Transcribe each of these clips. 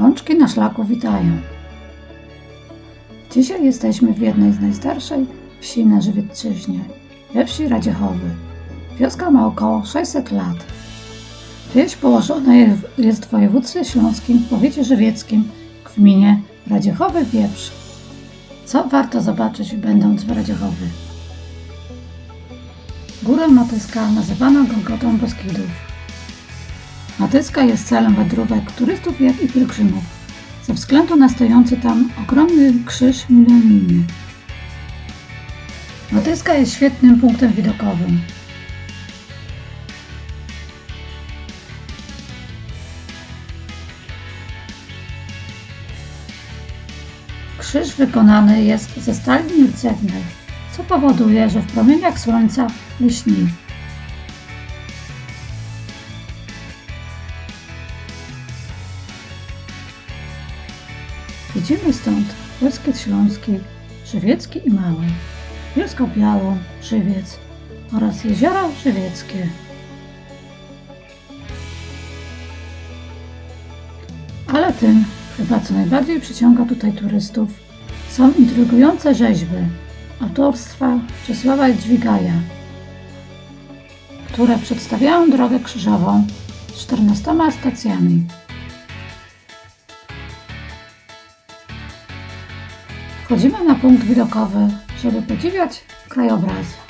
Pączki na szlaku witają. Dzisiaj jesteśmy w jednej z najstarszej wsi na Żywiecczyźnie, we wsi Radziechowy. Wioska ma około 600 lat. Wieś położona jest- w województwie śląskim, w powiecie żywieckim, w gminie Radziechowy Wieprz. Co warto zobaczyć będąc w Radziechowy? Górę Matyska nazywano Golgotą Beskidów. Matyska jest celem wędrówek turystów jak i pielgrzymów, ze względu na stojący tam ogromny krzyż milenijny. Matyska jest świetnym punktem widokowym. Krzyż wykonany jest ze stali nierdzewnej, co powoduje, że w promieniach słońca lśni. Widzimy stąd Beskied Śląski, Żywiecki i Mały, Bielską Białą, Żywiec oraz jeziora żywieckie. Ale tym, chyba co najbardziej przyciąga tutaj turystów, są intrygujące rzeźby autorstwa Czesława Dźwigaja, które przedstawiają drogę krzyżową z 14 stacjami. Wchodzimy na punkt widokowy, żeby podziwiać krajobraz.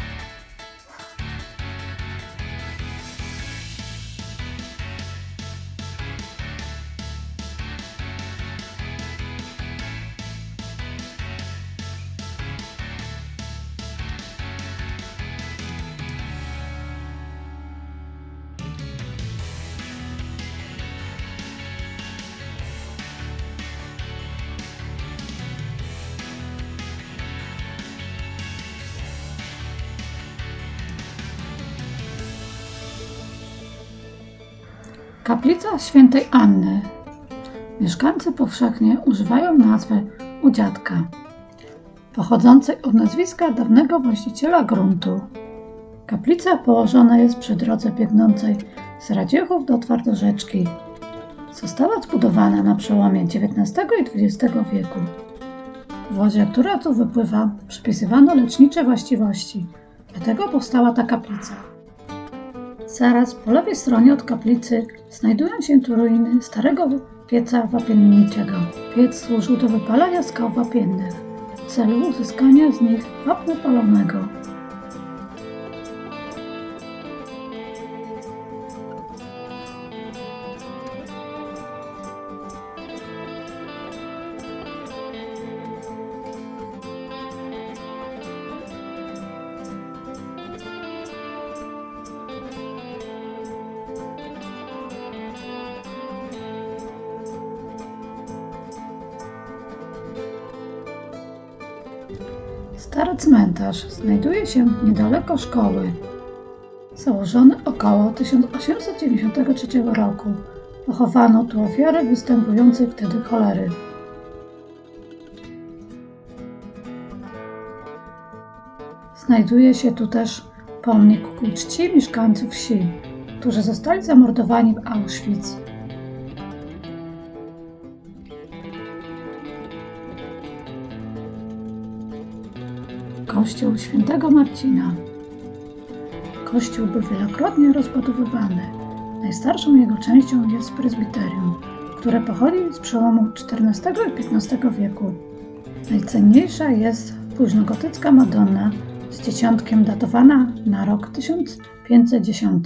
Kaplica świętej Anny. Mieszkańcy powszechnie używają nazwy u dziadka, pochodzącej od nazwiska dawnego właściciela gruntu. Kaplica położona jest przy drodze biegnącej z Radziechów do Twardorzeczki. Została zbudowana na przełomie XIX i XX wieku. W wodzie, która tu wypływa, przypisywano lecznicze właściwości, dlatego powstała ta kaplica. Zaraz po lewej stronie od kaplicy znajdują się tu ruiny starego pieca wapienniczego. Piec służył do wypalania skał wapiennych w celu uzyskania z nich wapna palonego. Stary cmentarz znajduje się niedaleko szkoły. Założony około 1893 roku. Pochowano tu ofiary występującej wtedy cholery. Znajduje się tu też pomnik ku czci mieszkańców wsi, którzy zostali zamordowani w Auschwitz. Kościół świętego Marcina. Kościół był wielokrotnie rozbudowywany. Najstarszą jego częścią jest prezbiterium, które pochodzi z przełomu XIV i XV wieku. Najcenniejsza jest późnogotycka Madonna z dzieciątkiem datowana na rok 1510.